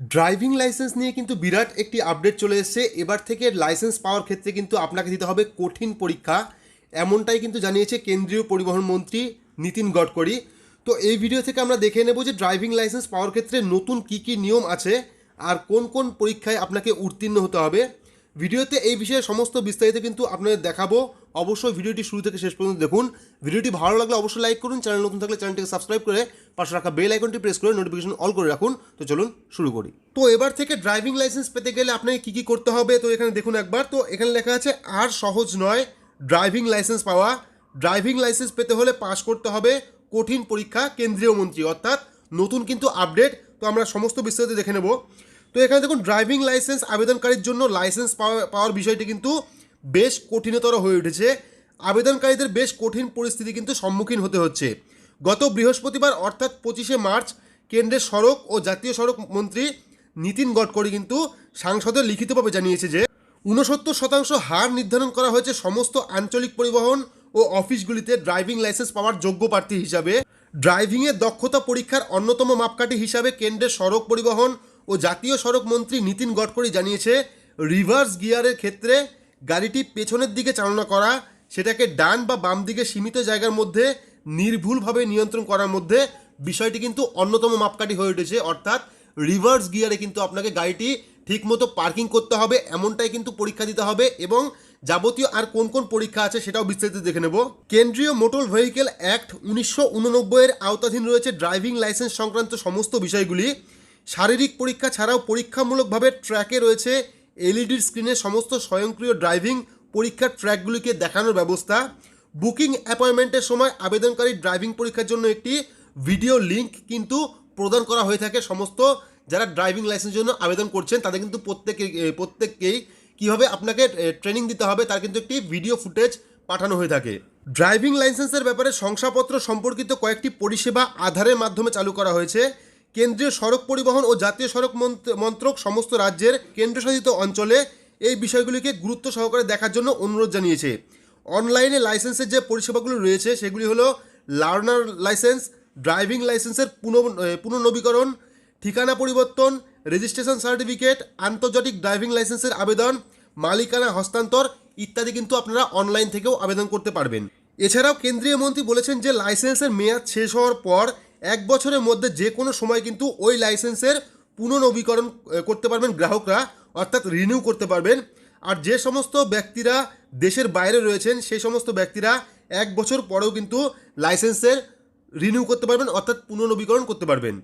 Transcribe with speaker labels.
Speaker 1: Driving licence নিয়ে কিন্তু বিরাট একটি আপডেট চলে এসেছে। এবার থেকে লাইসেন্স পাওয়ার ক্ষেত্রে কিন্তু আপনাকে দিতে হবে কঠিন পরীক্ষা। এমনটাই কিন্তু জানিয়েছে কেন্দ্রীয় পরিবহন মন্ত্রী নীতিন গডকরি। তো এই ভিডিও থেকে আমরা দেখে নেব যে ড্রাইভিং লাইসেন্স পাওয়ার ক্ষেত্রে নতুন কি কি নিয়ম আছে আর কোন কোন পরীক্ষায় আপনাকে উত্তীর্ণ হতে হবে। ভিডিওতে এই বিষয়ে সমস্ত বিস্তারিত কিন্তু আপনাদের দেখাবো। অবশ্যই ভিডিওটি শুরু থেকে শেষ পর্যন্ত দেখুন। ভিডিওটি ভালো লাগলে অবশ্যই লাইক করুন চ্যানেল নতুন থাকলে চ্যানেলটিকে সাবস্ক্রাইব করে পাশে রাখা বেল আইকনটি প্রেস করে নোটিফিকেশন অল করে রাখুন। তো চলুন শুরু করি। তো এবার থেকে ড্রাইভিং লাইসেন্স পেতে গেলে আপনাকে কী কী করতে হবে? তো এখানে দেখুন একবার। তো এখানে লেখা আছে, আর সহজ নয় ড্রাইভিং লাইসেন্স পাওয়া। ড্রাইভিং লাইসেন্স পেতে হলে পাশ করতে হবে কঠিন পরীক্ষা কেন্দ্রীয় মন্ত্রী। অর্থাৎ নতুন কিন্তু আপডেট তো আমরা সমস্ত বিস্তারিত দেখে নেব। তো এখানে দেখুন ড্রাইভিং লাইসেন্স আবেদনকারীর জন্য লাইসেন্স পাওয়া, পাওয়ার বিষয়টি কিন্তু বেশ কঠিনতর হয়ে উঠেছে। আবেদনকারীদের বেশ কঠিন পরিস্থিতি কিন্তু সম্মুখীন হতে হচ্ছে। গত বৃহস্পতিবার, অর্থাৎ পঁচিশে মার্চ, কেন্দ্রের সড়ক ও জাতীয় সড়ক মন্ত্রী নীতিন গডকরি কিন্তু সাংসদে লিখিতভাবে জানিয়েছে যে, ঊনসত্তর শতাংশ হার নির্ধারণ করা হয়েছে সমস্ত আঞ্চলিক পরিবহন ও অফিসগুলিতে ড্রাইভিং লাইসেন্স পাওয়ার যোগ্য প্রার্থী হিসাবে। ড্রাইভিংয়ের দক্ষতা পরীক্ষার অন্যতম মাপকাঠি হিসাবে কেন্দ্রের সড়ক পরিবহন ও জাতীয় সড়ক মন্ত্রী নীতিন গডকরি জানিয়েছে রিভার্স গিয়ারের ক্ষেত্রে গাড়িটি পেছনের দিকে চালনা করা, সেটাকে ডান বা বাম দিকে সীমিত জায়গার মধ্যে নির্ভুলভাবে নিয়ন্ত্রণ করার মধ্যে বিষয়টি কিন্তু অন্যতম মাপকাঠি হয়ে উঠেছে। অর্থাৎ রিভার্স গিয়ারে কিন্তু আপনাকে গাড়িটি ঠিকমতো পার্কিং করতে হবে, এমনটাই কিন্তু পরীক্ষা দিতে হবে এবং যাবতীয় আর কোন কোন পরীক্ষা আছে সেটাও বিস্তারিত দেখে নেব। কেন্দ্রীয় মোটর ভেহিকেল অ্যাক্ট উনিশশো উননব্বইয়ের আওতাধীন রয়েছে, ড্রাইভিং লাইসেন্স সংক্রান্ত সমস্ত বিষয়গুলি। শারীরিক পরীক্ষা ছাড়াও পরীক্ষামূলকভাবে ট্র্যাকে রয়েছে এলইডির স্ক্রিনে সমস্ত স্বয়ংক্রিয় ড্রাইভিং পরীক্ষার ট্র্যাকগুলিকে দেখানোর ব্যবস্থা। বুকিং অ্যাপয়েন্টমেন্টের সময় আবেদনকারী ড্রাইভিং পরীক্ষার জন্য একটি ভিডিও লিংক কিন্তু প্রদান করা হয়ে থাকে সমস্ত যারা ড্রাইভিং লাইসেন্সের জন্য আবেদন করছেন তাদের কিন্তু প্রত্যেকে, প্রত্যেককেই কীভাবে আপনাকে ট্রেনিং দিতে হবে তার কিন্তু একটি ভিডিও ফুটেজ পাঠানো হয়ে থাকে। ড্রাইভিং লাইসেন্সের ব্যাপারে শংসাপত্র সম্পর্কিত কয়েকটি পরিষেবা আধারের মাধ্যমে চালু করা হয়েছে। কেন্দ্রীয় সড়ক পরিবহন ও জাতীয় সড়ক মন্ত্র- মন্ত্রক সমস্ত রাজ্যের কেন্দ্রশাসিত অঞ্চলে এই বিষয়গুলিকে গুরুত্ব সহকারে দেখার জন্য অনুরোধ জানিয়েছে। অনলাইনে লাইসেন্সের যে পরিষেবাগুলো রয়েছে, সেগুলি হলো লার্নার লাইসেন্স, ড্রাইভিং লাইসেন্সের পুনঃ পুনর্নবীকরণ, ঠিকানা পরিবর্তন, রেজিস্ট্রেশন সার্টিফিকেট, আন্তর্জাতিক ড্রাইভিং লাইসেন্সের আবেদন, মালিকানা হস্তান্তর ইত্যাদি কিন্তু আপনারা অনলাইন থেকেও আবেদন করতে পারবেন। এছাড়াও কেন্দ্রীয় মন্ত্রী বলেছেন যে লাইসেন্সের মেয়াদ শেষ হওয়ার পর এক বছরের মধ্যে যে কোনো সময় কিন্তু ওই লাইসেন্সের পুনর্নবীকরণ করতে পারবেন গ্রাহকরা, অর্থাৎ রিনিউ করতে পারবেন। আর যে সমস্ত ব্যক্তিরা দেশের বাইরে রয়েছেন, সেই সমস্ত ব্যক্তিরা এক বছর পরেও কিন্তু লাইসেন্সের রিনিউ করতে পারবেন, অর্থাৎ পুনর্নবীকরণ করতে পারবেন।